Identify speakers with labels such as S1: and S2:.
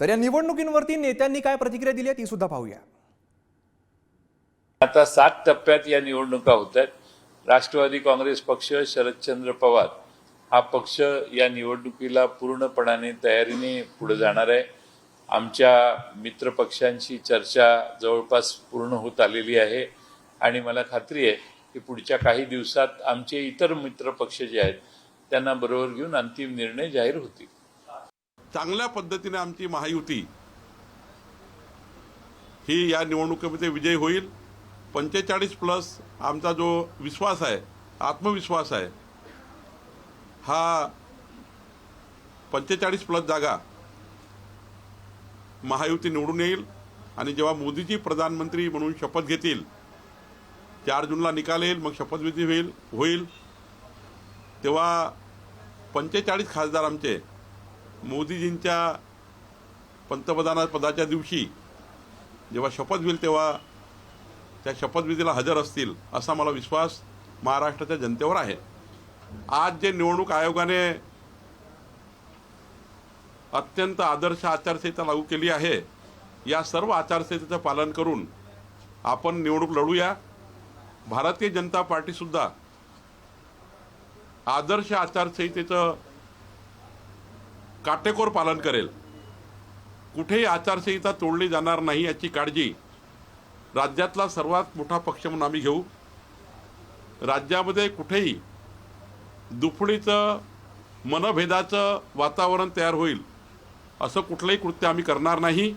S1: तर या निवडणुकींवरती नेत्यांनी काय प्रतिक्रिया दिली आहे ती सुद्धा पाहूया.
S2: आता सात टप्प्यात या निवडणुका होत आहेत. राष्ट्रवादी काँग्रेस पक्ष शरदचंद्र पवार हा पक्ष या निवडणुकीला पूर्णपणाने तयारीने पुढे जाणार आहे. आमच्या मित्र पक्षांशी चर्चा जवळपास पूर्ण होत आलेली आहे. आणि मला खात्री आहे की पुढच्या काही दिवसात आमचे इतर मित्रपक्ष जे आहेत त्यांना बरोबर घेऊन अंतिम निर्णय जाहीर होतील.
S3: चांगल्या पद्धतीने आमची महायुती ही या निवडणुकीमध्ये विजयी होईल. पंचेचाळीस प्लस आमचा जो विश्वास आहे आत्मविश्वास आहे हा पंचेचाळीस प्लस जागा महायुती निवडून येईल आणि जेव्हा मोदीजी प्रधानमंत्री म्हणून शपथ घेतील चार जूनला निकाल येईल मग शपथविधी होईल होईल. तेव्हा पंचेचाळीस खासदार आमचे मोदीजींच्या पंतप्रधान पदाच्या दिवशी जेव्हा शपथ होईल तेव्हा त्या शपथविधीला हजर असतील असा मला विश्वास महाराष्ट्राच्या जनतेवर आहे. आज जे निवडणूक आयोगाने अत्यंत आदर्श आचारसंहिता लागू केली आहे या सर्व आचारसंहितेचं पालन करून आपण निवडणूक लढूया. भारतीय जनता पार्टीसुद्धा आदर्श आचारसंहितेचं काटेकोर पालन करेल. कुठेही आचारसंहिता तोडली जाणार नाही याची काळजी राज्यातला सर्वात मोठा पक्ष म्हणून आम्ही घेऊ. राज्यामध्ये कुठेही दुफडीचं मनभेदाचं वातावरण तयार होईल असं कुठलंही कृत्य आम्ही करणार नाही.